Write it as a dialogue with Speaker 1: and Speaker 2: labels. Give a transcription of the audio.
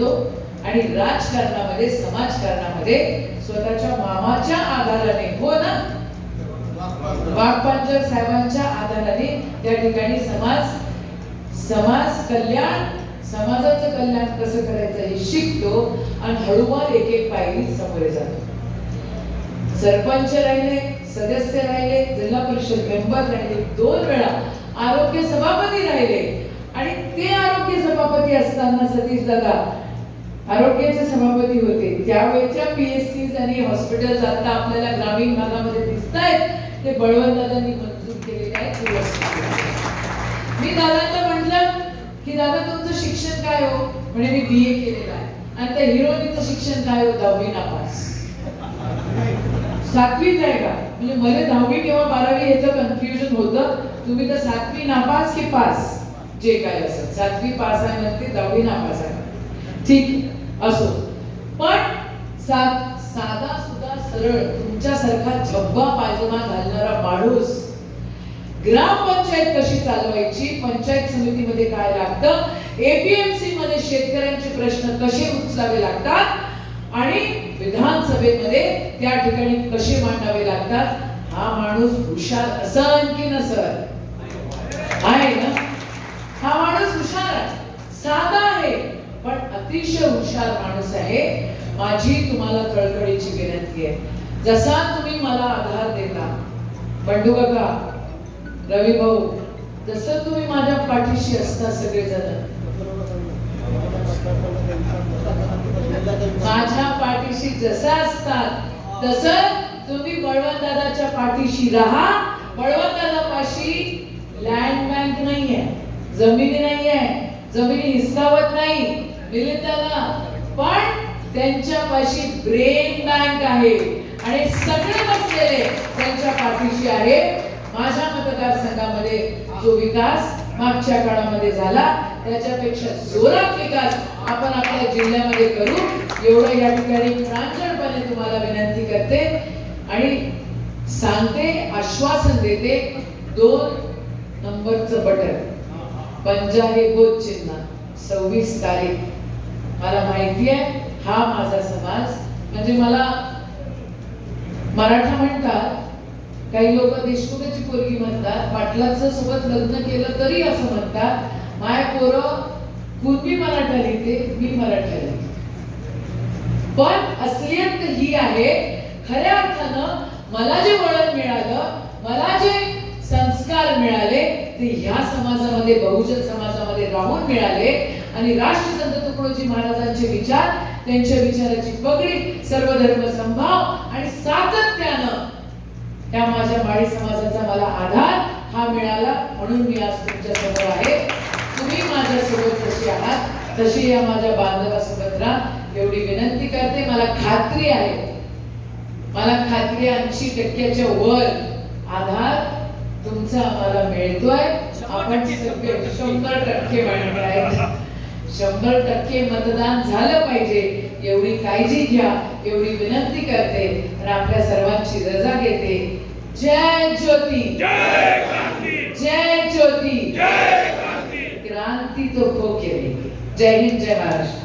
Speaker 1: करतो. आणि राजकारणामध्ये समाजकारणामध्ये स्वतःच्या मामाच्या आधाराने हो ना? वाघपांजर साहेबांच्या आधाराने त्या ठिकाणी समाज समाज कल्याण समाजाचं कल्याण कसं करायचं हे शिकतो आणि हळूवार एक एक पायरी समोर जातो. सरपंच राहिले सदस्य राहिले जिल्हा परिषद मेंबर राहिले दोन वेळा आरोग्य सभापती राहिले. आणि ते आरोग्य सभापती असताना सतीश दादा आरोग्याचे सभापती होते. त्यावेळेच्या पीएससी आणि हॉस्पिटल आता आपल्याला ग्रामीण भागामध्ये दिसत आहेत ते बळवंत दादांनी मंजूर केलेले आहेत. मी दादांना म्हटलं की दादा तुमचं शिक्षण काय हो? म्हणजे मी बी ए केलेलं आहे. आणि त्या हिरोनीचं शिक्षण काय हो? दहावी नापास सातवीच आहे का? म्हणजे मला दहावी किंवा बारावी याचं कन्फ्युजन होतं. तुम्ही तर सातवी नापास की पास? जे काय असत सातवी पास आहे म्हणते दहावी नापास आहे. ठीक. आहे, असो. पण सा- साधा सुद्धा सरळ तुमच्यासारखा झब्बा पायजमा घालणारा माणूस ग्रामपंचायत कशी चालवायची पंचायत समितीमध्ये काय लागतं एपीएमसी मध्ये शेतकऱ्यांचे प्रश्न कसे उचलावे लागतात आणि विधानसभेमध्ये त्या ठिकाणी कसे मांडावे लागतात हा माणूस हुशार असन की नसल आहे ना हा माणूस हुशार आहे साधा आहे पण अतिशय माणूस आहे. माझी तुम्हाला कळकळीची विनंती आहे. जसा तुम्ही मला आधार देता बंडू काका रवी भाऊ जसं तुम्ही माझ्या पाठीशी असता सगळेजण. माझ्या पाठीशी जसं असतात तसं तुम्ही बळवंत दादाच्या पाठीशी राहा. बळवंत दादापाशी लँड बँक नाहीये जमिनी नाहीये जमिनी हिसकावत नाही. मिलिंद दादा पण त्यांच्यापाशी ब्रेन बँक आहे. आणि सगळे बसलेले त्यांच्या पाठीशी आहे. माझ्या मतदारसंघामध्ये जो विकास मागच्या काळामध्ये झाला त्याच्यापेक्षा जोरात विकास आपण आपल्या जिल्ह्यामध्ये करू. एवढं या ठिकाणी प्रांजळपणे तुम्हाला विनंती करते आणि सांगते आश्वासन देते दोन नंबरचं बटन. पंजा हे बोध चिन्ह. सव्वीस तारीख. मला माहिती आहे हा माझा समाज. म्हणजे मला मराठा म्हणतात काही लोक देशमुखाची पोरगी म्हणतात पाटलाचं सोबत लग्न केलं तरी असं म्हणतात माय पोरं पूर्वी मराठा लिहिते मी मराठा लिहिते. पण असलियत ही आहे खऱ्या अर्थानं मला जे वळण मिळालं मला जे संस्कार मिळाले ते ह्या समाजामध्ये बहुजन समाजामध्ये राहून मिळाले. आणि राष्ट्रसंत तुकडोजी महाराजांचे विचार त्यांच्या विचाराची पगडी सर्वधर्म संभाव आणि सातत्यानं त्या माझ्या माळी समाजाचा मला आधार हा मिळाला म्हणून मी आज तुमच्यासमोर आहे. तुम्ही माझ्यासोबत जशी आहात तशी या माझ्या बांधवासोबत राहा. एवढी विनंती करते. मला खात्री आहे. मला खात्री ऐंशी टक्क्याच्या वर आधार तुमचा आम्हाला मिळतोय. आपण सगळे शंभर टक्के. शंभर टक्के मतदान झालं पाहिजे. एवढी काळजी घ्या. एवढी विनंती करते. आणि आपल्या सर्वांची रजा घेते. जय ज्योती. जय ज्योती.
Speaker 2: जय क्रांती.
Speaker 1: क्रांती तो खो केली जय हिंद जय महाराष्ट्र.